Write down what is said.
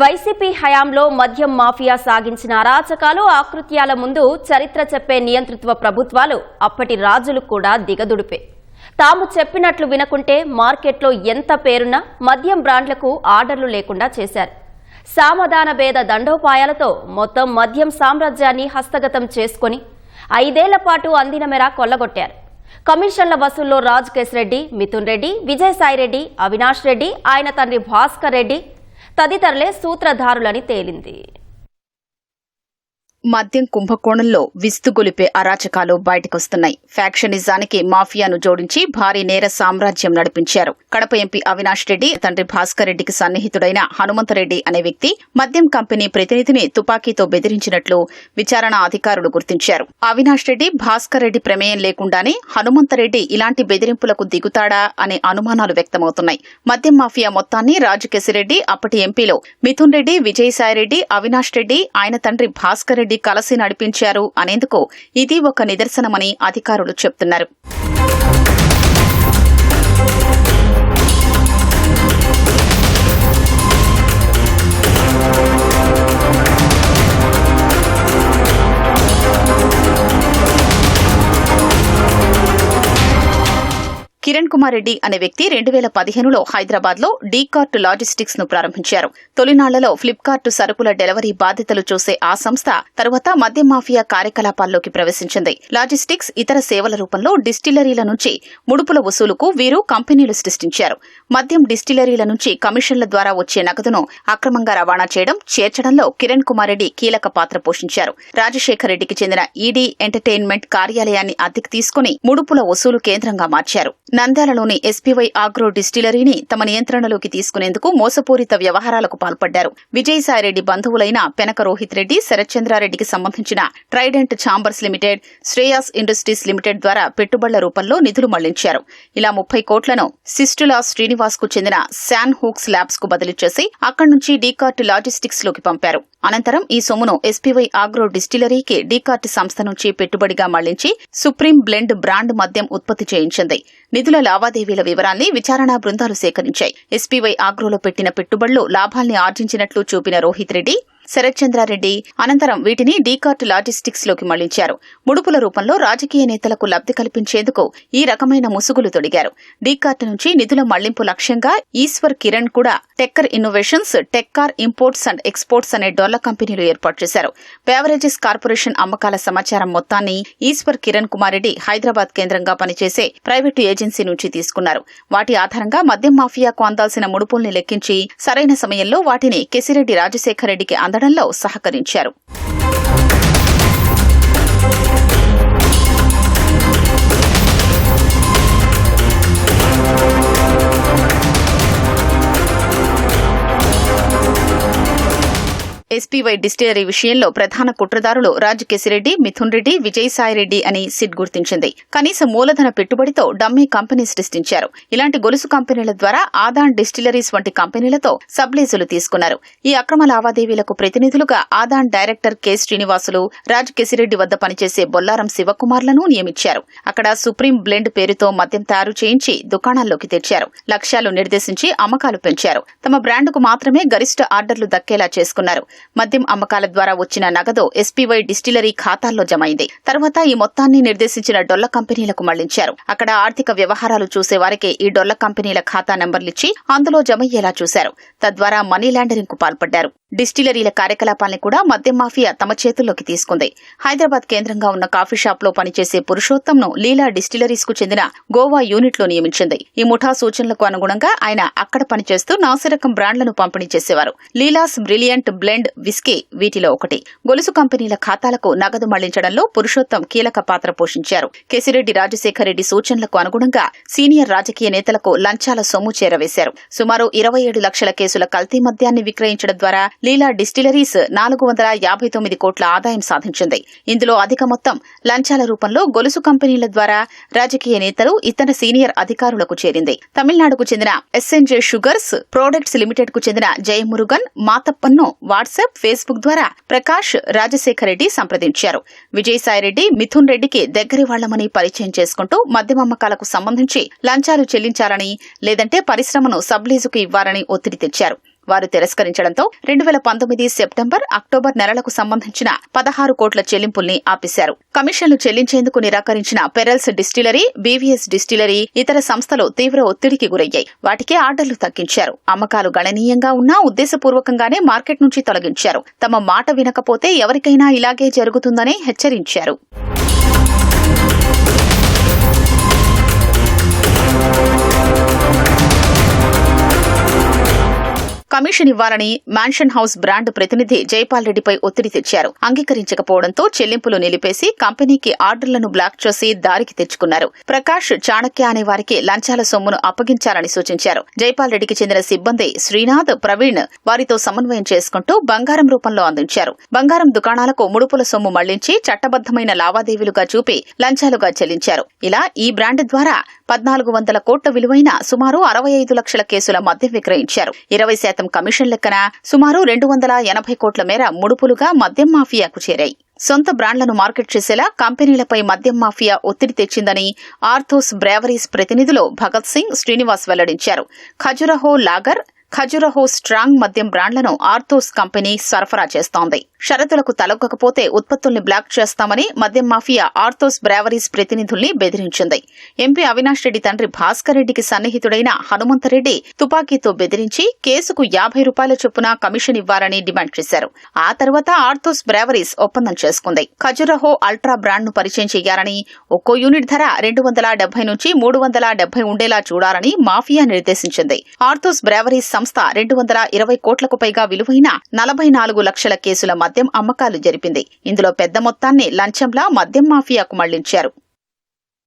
YCP హయాంలో మద్యం mafia సాగించిన అరాచకాలు ఆకృత్యాల ముందు చరిత్ర చెప్పే నియంతృత్వ ప్రభుత్వాలు అప్పటి రాజులు కూడా దిగదుడిపే. తాము చెప్పినట్లు వినకుంటే మార్కెట్లో ఎంత పేరున్నా మద్యం బ్రాండ్లకు ఆర్డర్లు లేకుండా చేశారు. సామధాన భేద దండోపాయాలతో మొత్తం మద్యం సామ్రాజ్యాన్ని హస్తగతం చేసుకొని ఐదేళ్ళ పాటు అందిన మేర కొల్లగొట్టారు. కమిషన్ల వసూల్లో రాజ్ కేశ్ రెడ్డి మిథున్ రెడ్డి విజయసాయిరెడ్డి అవినాష్ రెడ్డి ఆయన తండ్రి భాస్కర్ రెడ్డి తదితరులే సూత్రధారులని తేలింది. మద్యం కుంభకోణంలో విస్తుగొలిపే అరాచకాలు బయటకొస్తున్నాయి. ఫ్యాక్షనిజానికి మాఫియాను జోడించి భారీ నేర సామ్రాజ్యం నడిపించారు. కడప ఎంపీ అవినాష్ రెడ్డి తండ్రి భాస్కర్ రెడ్డికి సన్నిహితుడైన హనుమంతరెడ్డి అనే వ్యక్తి మద్యం కంపెనీ ప్రతినిధిని తుపాకీతో బెదిరించినట్లు విచారణ అధికారులు గుర్తించారు. అవినాష్ రెడ్డి భాస్కర్ రెడ్డి ప్రమేయం లేకుండానే హనుమంతరెడ్డి ఇలాంటి బెదిరింపులకు దిగుతాడా అనే అనుమానాలు వ్యక్తమవుతున్నాయి. మద్యం మాఫియా మొత్తాన్ని రాజకేశిరెడ్డి అప్పటి ఎంపీలో మిథున్ రెడ్డి విజయసాయిరెడ్డి అవినాష్ రెడ్డి ఆయన తండ్రి భాస్కర్ రెడ్డి కలిసి నడిపించారు అనేందుకు ఇది ఒక నిదర్శనమని అధికారులు చెబుతున్నారు కిరణ్ కుమార్ రెడ్డి అనే వ్యక్తి రెండు వేల పదిహేనులో హైదరాబాద్లో డీకార్ట్ లాజిస్టిక్స్ను ప్రారంభించారు. తొలినాళ్ళలో ఫ్లిప్కార్ట్ సరుకుల డెలివరీ బాధ్యతలు చూసే ఆ సంస్థ తరువాత మద్యం మాఫియా కార్యకలాపాల్లోకి ప్రవేశించింది. లాజిస్టిక్స్ ఇతర సేవల రూపంలో డిస్టిలరీల నుంచి ముడుపుల వసూలుకు వీరు కంపెనీలు సృష్టించారు. మద్యం డిస్టిలరీల నుంచి కమిషన్ల ద్వారా వచ్చే నగదును అక్రమంగా రవాణా చేయడం చేర్చడంలో కిరణ్ కుమార్ రెడ్డి కీలక పాత్ర పోషించారు. రాజశేఖర్ రెడ్డికి చెందిన ఈడీ ఎంటర్టైన్మెంట్ కార్యాలయాన్ని అద్దెకు తీసుకుని ముడుపుల వసూలు కేంద్రంగా మార్చారు. నంద్యాలలోని ఎస్పీవై ఆగ్రో డిస్టిలరీని తమ నియంత్రణలోకి తీసుకునేందుకు మోసపూరిత వ్యవహారాలకు పాల్పడ్డారు. విజయసాయిరెడ్డి బంధువులైన పెనక రోహిత్ రెడ్డి శరత్చంద్రారెడ్డికి సంబంధించిన Trident Chambers Limited Shreyas Industries Limited ద్వారా పెట్టుబడుల రూపంలో నిధులు మళ్ళించారు. ఇలా ముప్పై కోట్లను సిస్టులా శ్రీనివాస్కు చెందిన శాన్ హూక్స్ ల్యాబ్స్కు బదిలీ చేసి అక్కడి నుంచి డీకార్ట్ లాజిస్టిక్స్లోకి పంపారు. అనంతరం ఈ సొమ్మును ఎస్పీవై ఆగ్రో డిస్టిలరీకి డీకార్ట్ సంస్థ నుంచి పెట్టుబడిగా మళ్ళించి సుప్రీం బ్లెండ్ బ్రాండ్ మద్యం ఉత్పత్తి చేయించింది. నిధుల లావాదేవీల వివరాల్ని విచారణా బృందాలు సేకరించాయి. ఎస్పీవై ఆగ్రోలో పెట్టిన పెట్టుబడులు లాభాల్ని ఆర్జించినట్లు చూపిన రోహిత్ రెడ్డి శరత్చంద్రారెడ్డి అనంతరం వీటిని డీకార్ట్ లాజిస్టిక్స్లోకి మళ్ళించారు. ముడుపుల రూపంలో రాజకీయ నేతలకు లబ్ధి కల్పించేందుకు ఈ రకమైన ముసుగులు తొడిగారు. డీకార్ట్ నుంచి నిధుల మళ్ళింపు లక్ష్యంగా ఈశ్వర్ కిరణ్ కూడా Tekkar Innovations Tekkar Imports and Exports అనే డొల్ల కంపెనీలు ఏర్పాటు చేశారు. బేవరేజెస్ కార్పొరేషన్ అమ్మకాల సమాచారం మొత్తాన్ని ఈశ్వర్ కిరణ్ కుమార్ రెడ్డి హైదరాబాద్ కేంద్రంగా పనిచేసే ప్రైవేటు ఏజెన్సీ నుంచి తీసుకున్నారు. వాటి ఆధారంగా మద్యం మాఫియాకు అందాల్సిన ముడుపుల్ని లెక్కించి సరైన సమయంలో వాటిని కెసిరెడ్డి రాజశేఖర రెడ్డికి అందడంలో సహకరించారు. ఎస్పీవై డిస్టిలరీ విషయంలో ప్రధాన కుట్రదారులు రాజకేశిరెడ్డి మిథున్ రెడ్డి విజయసాయిరెడ్డి అని సిట్ గుర్తించింది. కనీస మూలధన పెట్టుబడితో డమ్మీ కంపెనీ సృష్టించారు. ఇలాంటి గొలుసు కంపెనీల ద్వారా ఆదాన్ డిస్టిలరీస్ వంటి కంపెనీలతో సబ్లీజులు తీసుకున్నారు. ఈ అక్రమ లావాదేవీలకు ప్రతినిధులుగా ఆదాన్ డైరెక్టర్ కె. శ్రీనివాసులు రాజకేశిరెడ్డి వద్ద పనిచేసే బొల్లారం శివకుమార్లను నియమించారు. అక్కడ సుప్రీం బ్లెండ్ పేరుతో మద్యం తయారు చేయించి దుకాణాల్లోకి తెచ్చారు. లక్ష్యాలు నిర్దేశించి అమ్మకాలు పెంచారు. తమ బ్రాండ్కు మాత్రమే గరిష్ట ఆర్డర్లు దక్కేలా చేసుకున్నారు. మద్యం అమ్మకాల ద్వారా వచ్చిన నగదు ఎస్పీవై డిస్టిలరీ ఖాతాల్లో జమైంది. తర్వాత ఈ మొత్తాన్ని నిర్దేశించిన డొల్ల కంపెనీలకు మళ్ళించారు. అక్కడ ఆర్థిక వ్యవహారాలు చూసే వారికి ఈ డొల్ల కంపెనీల ఖాతా నెంబర్లిచ్చి అందులో జమయ్యేలా చూశారు. తద్వారా మనీ లాండరింగ్కు పాల్పడ్డారు. డిస్టిలరీల కార్యకలాపాల్ని కూడా మద్యం మాఫియా తమ చేతుల్లోకి తీసుకుంది. హైదరాబాద్ కేంద్రంగా ఉన్న కాఫీ షాప్లో పనిచేసే పురుషోత్తంను లీలా డిస్టిలరీస్కు చెందిన గోవా యూనిట్లో నియమించింది. ఈ ముఠా సూచనలకు అనుగుణంగా ఆయన అక్కడ పనిచేస్తూ నాసిరకం బ్రాండ్లను పంపిణీ చేసేవారు. లీలాస్ బ్రిలియంట్ బ్లెండ్ విస్కీ వీటిలో ఒకటి. గొలుసు కంపెనీల ఖాతాలకు నగదు మళ్ళించడంలో పురుషోత్తం కీలక పాత్ర పోషించారు. కేసిరెడ్డి రాజశేఖర రెడ్డి సూచనలకు అనుగుణంగా సీనియర్ రాజకీయ నేతలకు లంచాల సొమ్ము చేరవేశారు. సుమారు ఇరవై ఏడు లక్షల కేసుల కల్తీ మద్యాన్ని విక్రయించడం ద్వారా లీలా డిస్టిలరీస్ నాలుగు వందల యాభై తొమ్మిది కోట్ల ఆదాయం సాధించింది. ఇందులో అధిక మొత్తం లంచాల రూపంలో గొలుసు కంపెనీల ద్వారా రాజకీయ నేతలు ఇతర సీనియర్ అధికారులకు చేరింది. తమిళనాడుకు చెందిన ఎస్ఎన్జే షుగర్స్ ప్రొడక్ట్స్ లిమిటెడ్కు చెందిన జయమురుగన్ మాతప్పన్ను వాట్సాప్ ఫేస్బుక్ ద్వారా ప్రకాష్ రాజశేఖర్ రెడ్డి సంప్రదించారు. విజయసాయిరెడ్డి మిథున్ రెడ్డికి దగ్గరి వాళ్ళమని పరిచయం చేసుకుంటూ మద్యమమ్మకాలకు సంబంధించి లంచాలు చెల్లించాలని లేదంటే పరిశ్రమను సబ్లీజుకు ఇవ్వాలని ఒత్తిడి తెచ్చారు. వారు తిరస్కరించడంతో రెండు వేల పంతొమ్మిది సెప్టెంబర్ అక్టోబర్ నెలలకు సంబంధించిన పదహారు కోట్ల చెల్లింపుల్ని ఆపేశారు. కమిషన్లు చెల్లించేందుకు నిరాకరించిన పెరల్స్ డిస్టిలరీ బీవీఎస్ డిస్టిలరీ ఇతర సంస్థలు తీవ్ర ఒత్తిడికి గురయ్యాయి. వాటికే ఆర్డర్లు తగ్గించారు. అమ్మకాలు గణనీయంగా ఉన్నా ఉద్దేశపూర్వకంగానే మార్కెట్ నుంచి తొలగించారు. తమ మాట వినకపోతే ఎవరికైనా ఇలాగే జరుగుతుందని హెచ్చరించారు. కమిషన్ ఇవ్వాలని మ్యాన్షన్ హౌస్ బ్రాండ్ ప్రతినిధి జైపాల్ రెడ్డిపై ఒత్తిడి తెచ్చారు. అంగీకరించకపోవడంతో చెల్లింపులు నిలిపేసి కంపెనీకి ఆర్డర్లను బ్లాక్ చేసి దారికి తెచ్చుకున్నారు. ప్రకాష్ చాణక్య అనే వారికి లంచాల సొమ్మును అప్పగించాలని సూచించారు. జైపాల్ రెడ్డికి చెందిన సిబ్బంది శ్రీనాథ్ ప్రవీణ్ వారితో సమన్వయం చేసుకుంటూ బంగారం రూపంలో అందించారు. బంగారం దుకాణాలకు ముడుపుల సొమ్ము మళ్ళించి చట్టబద్దమైన లావాదేవీలుగా చూపి లంచాలుగా చెల్లించారు. ఇలా ఈ బ్రాండ్ ద్వారా పద్నాలుగు వందల కోట్ల విలువైన సుమారు అరవై ఐదు లక్షల కేసుల మద్యం విక్రయించారు. ఇరవై శాతం కమిషన్ లెక్కన సుమారు రెండు వందల ఎనభై కోట్ల మేర ముడుపులుగా మద్యం మాఫియాకు చేరాయి. సొంత బ్రాండ్లను మార్కెట్ చేసేలా కంపెనీలపై మద్యం మాఫియా ఒత్తిడి తెచ్చిందని ఆర్థోస్ బ్రేవరీస్ ప్రతినిధులు భగత్ సింగ్ శ్రీనివాస్ వెల్లడించారు. ఖజురహో లాగర్ ఖజురహో స్ట్రాంగ్ మద్యం బ్రాండ్లను ఆర్థోస్ కంపెనీ సరఫరా చేస్తోంది. షరతులకు తలొగ్గకపోతే ఉత్పత్తుల్ని బ్లాక్ చేస్తామని మద్యం మాఫియా ఆర్థోస్ బ్రావరీస్ ప్రతినిధుల్ని బెదిరించింది. ఎంపీ అవినాష్ రెడ్డి తండ్రి భాస్కర్ రెడ్డికి సన్నిహితుడైన హనుమంతరెడ్డి తుపాకీతో బెదిరించి కేసుకు యాభై రూపాయల చొప్పున కమిషన్ ఇవ్వాలని డిమాండ్ చేశారు. ఆ తర్వాత ఆర్థోస్ బ్రావరీస్ ఒప్పందం చేసుకుంది. ఖజురహో అల్ట్రా బ్రాండ్ను పరిచయం చేయాలని ఒక్కో యూనిట్ ధర రెండు వందల డెబ్బై నుంచి మూడు వందల డెబ్బై ఉండేలా చూడాలని మాఫియా నిర్దేశించింది. ఆర్థోస్ బ్రావరీస్ సంస్థ రెండు వందల ఇరవై కోట్లకు పైగా విలువైన నలభై నాలుగు లక్షల కేసుల మద్యం అమ్మకాలు జరిపింది. ఇందులో పెద్ద మొత్తాన్ని లంచంలా మద్యం మాఫియాకు మళ్ళించారు.